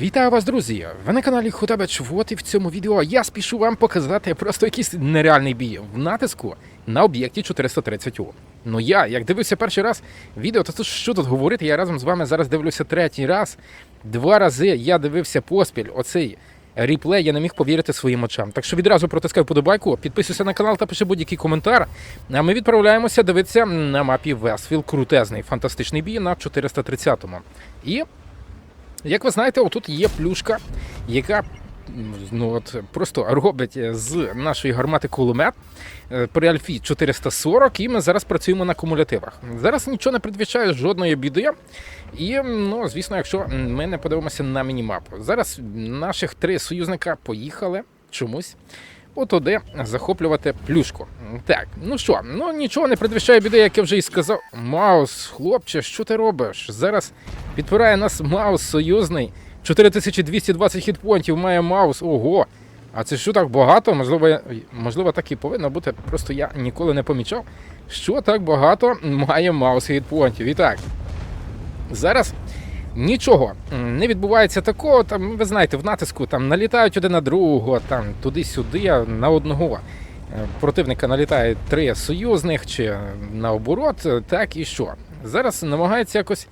Вітаю вас, друзі! Ви на каналі Хотабеч. Вот і в цьому відео я спішу вам показати просто якийсь нереальний бій в натиску на об'єкті 430 У. Ну я, як дивився перший раз відео, то що тут говорити? Я разом з вами зараз дивлюся третій раз. Два рази я дивився поспіль оцей ріплей, я не міг повірити своїм очам. Так що відразу протискаю подобайку, підписуйся на канал та пиши будь-який коментар. А ми відправляємося дивитися на мапі Весфіл. Крутезний, фантастичний бій на 430-му. І як ви знаєте, отут є плюшка, яка ну, от, просто робить з нашої гармати кулемет е, при Альфі 440, і ми зараз працюємо на кумулятивах. Зараз нічого не предвіщає жодної біди. І, ну, звісно, якщо ми не подивимося на мінімапу. Зараз наших три союзника поїхали чомусь. Отуди захоплювати плюшку. Так, ну що, ну нічого не предвіщає біди, як я вже і сказав. Маус, хлопче, що ти робиш? Зараз підпирає нас Маус союзний. 4220 хітпонтів має Маус. Ого! А це що так багато? Можливо, можливо, так і повинно бути. Просто я ніколи не помічав, що так багато має Маус хітпонтів. І так, зараз нічого не відбувається такого. Там, ви знаєте, в натиску там налітають один на другого, там туди-сюди, на одного. е, Противника налітає три союзних чи наоборот, е, так і що. Зараз намагається якось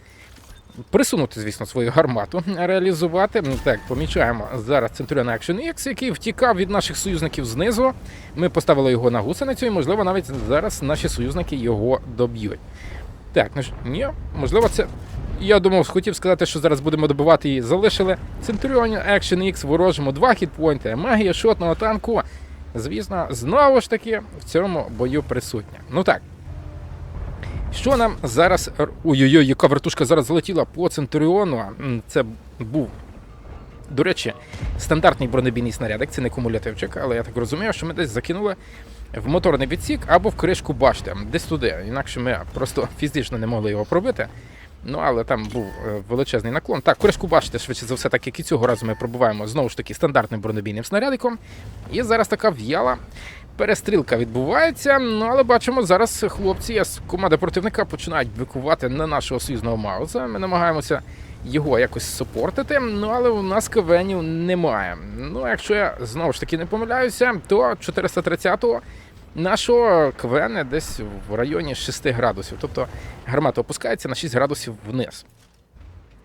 присунути, звісно, свою гармату, реалізувати. Так, помічаємо зараз Centurion Action X, який втікав від наших союзників знизу. Ми поставили його на гусеницю, і, можливо, навіть зараз наші союзники його доб'ють. Так, ну ж, ні, можливо, це. Я думав, хотів сказати, що зараз будемо добивати її. Залишили Centurion Action X, ворожимо два хітпойнти, магія шотного танку. Звісно, знову ж таки в цьому бою присутня. Ну так. Що нам зараз. Ой-ой-ой, яка вертушка зараз залетіла по Центуріону. Це був, до речі, стандартний бронебійний снарядик, це не кумулятивчик, але я так розумію, що ми десь закинули в моторний відсік або в кришку башти, десь туди. Інакше ми просто фізично не могли його пробити. Ну, але там був е, величезний наклон. Так, кришку бачите, швидше за все, так як і цього разу ми пробуваємо знову ж таки стандартним бронебійним снарядиком. І зараз така в'яла перестрілка відбувається. Ну, але бачимо, зараз хлопці з команди противника починають бикувати на нашого союзного Мауза. Ми намагаємося його якось супортити, ну але у нас кавенів немає. Ну, якщо я знову ж таки не помиляюся, то 430-го нашого КВН десь в районі 6 градусів. Тобто гармата опускається на 6 градусів вниз.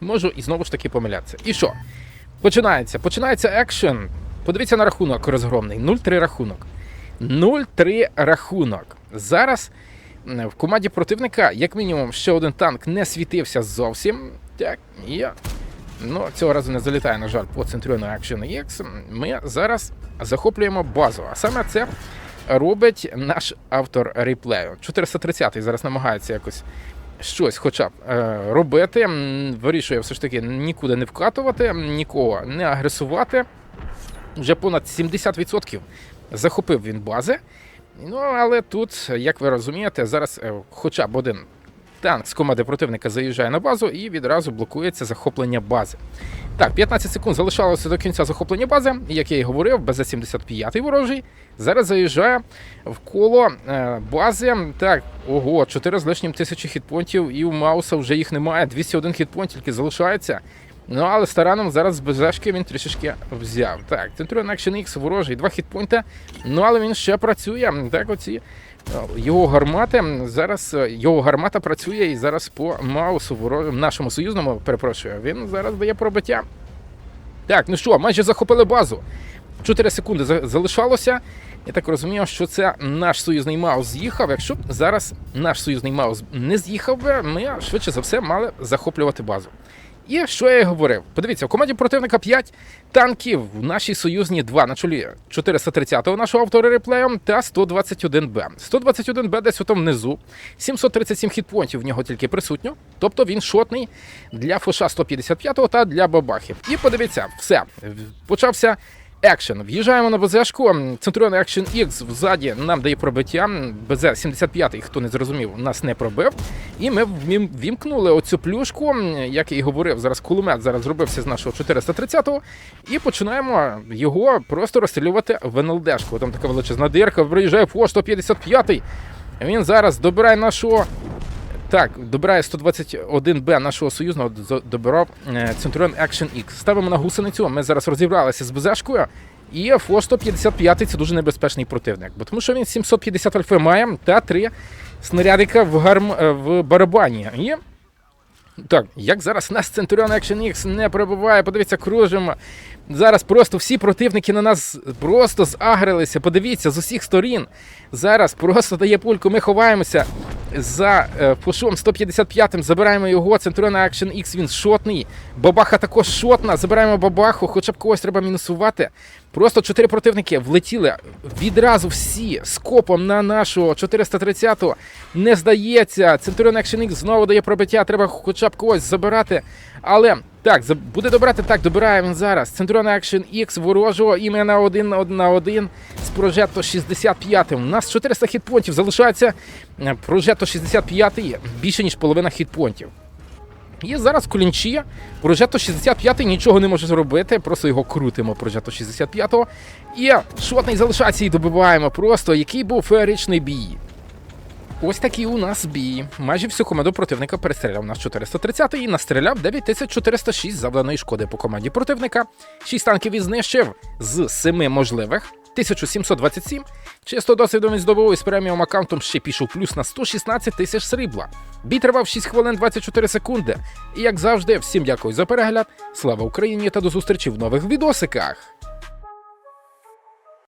Можу і знову ж таки помилятися. І що? Починається. Починається екшен. Подивіться на рахунок розгромний. 0-3 рахунок. 0-3 рахунок. Зараз в команді противника, як мінімум, ще один танк не світився зовсім. Так, і ну, цього разу не залітає, на жаль, по Centurion Action X. Ми зараз захоплюємо базу. А саме це робить наш автор реплею. 430-й зараз намагається якось щось хоча б е, робити. Вирішує все ж таки нікуди не вкатувати, нікого не агресувати. Вже понад 70% захопив він бази. Ну, але тут, як ви розумієте, зараз е, хоча б один танк з команди противника заїжджає на базу і відразу блокується захоплення бази. Так, 15 секунд залишалося до кінця захоплення бази. Як я і говорив, БЗ-75 ворожий зараз заїжджає в коло е, бази. Так, ого, 4 з лишнім тисячі хітпонтів, і у Мауса вже їх немає. 201 хітпонт тільки залишається. Ну, але стараном зараз з БЗшки він трішечки взяв. Так, Centurion Action X ворожий, два хітпойнта. Ну, але він ще працює. Так, оці його гармати. Зараз е, його гармата працює і зараз по Маусу нашому союзному, перепрошую, він зараз дає пробиття. Так, ну що, майже захопили базу. 4 секунди залишалося. Я так розумію, що це наш союзний Маус з'їхав. Якщо зараз наш союзний Маус не з'їхав би, ми швидше за все мали захоплювати базу. І що я й говорив? Подивіться, в команді противника 5 танків, в нашій союзні 2 на чолі 430-го нашого автора реплеєм та 121Б. 121Б десь у там внизу. 737 хітпонтів в нього тільки присутньо. Тобто він шотний для Фоша 155 та для бабахів. І подивіться, все. Почався екшен. В'їжджаємо на БЗшку. Centurion Action X взаді нам дає пробиття. БЗ 75 хто не зрозумів, нас не пробив. І ми вімкнули оцю плюшку, як я і говорив, зараз кулемет зараз зробився з нашого 430-го. І починаємо його просто розстрілювати в НЛДшку. Там така величезна дирка, приїжджає по 155 Він зараз добирає нашого Так, добирає 121Б нашого союзного, д- добирав е, Centurion Action X. Ставимо на гусеницю. Ми зараз розібралися з БЗшкою. І Фо 155 це дуже небезпечний противник, бо тому що він 750 альфи має та 3 снарядика в, гарм... е, в барабані. І так, як зараз нас Centurion Action X не перебуває, подивіться, кружимо. Зараз просто всі противники на нас просто загрилися. Подивіться з усіх сторін. Зараз просто дає пульку. Ми ховаємося за пушом 155-м. Забираємо його. Centurion Action X він шотний. Бабаха також шотна. Забираємо бабаху, хоча б когось треба мінусувати. Просто чотири противники влетіли відразу всі скопом на нашого 430-го. Не здається. Centurion Action X знову дає пробиття. Треба хоча б когось забирати. Але так, буде добрати так, добирає він зараз. Centurion Action X ворожого ім'я на один на один з Прожетто 65. У нас 400 хітпонтів залишається. Прожетто 65 більше ніж половина хітпонтів. І зараз в клінчі Прожетто 65 нічого не може зробити, просто його крутимо Прожетто 65-го. І шотний залишається і добиваємо. Просто який був феєричний бій. Ось такий у нас бій. Майже всю команду противника перестріляв наш 430 і настріляв 9406 завданої шкоди по команді противника. 6 танків він знищив з 7 можливих. 1727. Чисто досвідом він здобув із преміум аккаунтом ще пішов плюс на 116 тисяч срібла. Бій тривав 6 хвилин 24 секунди. І як завжди, всім дякую за перегляд. Слава Україні та до зустрічі в нових відосиках!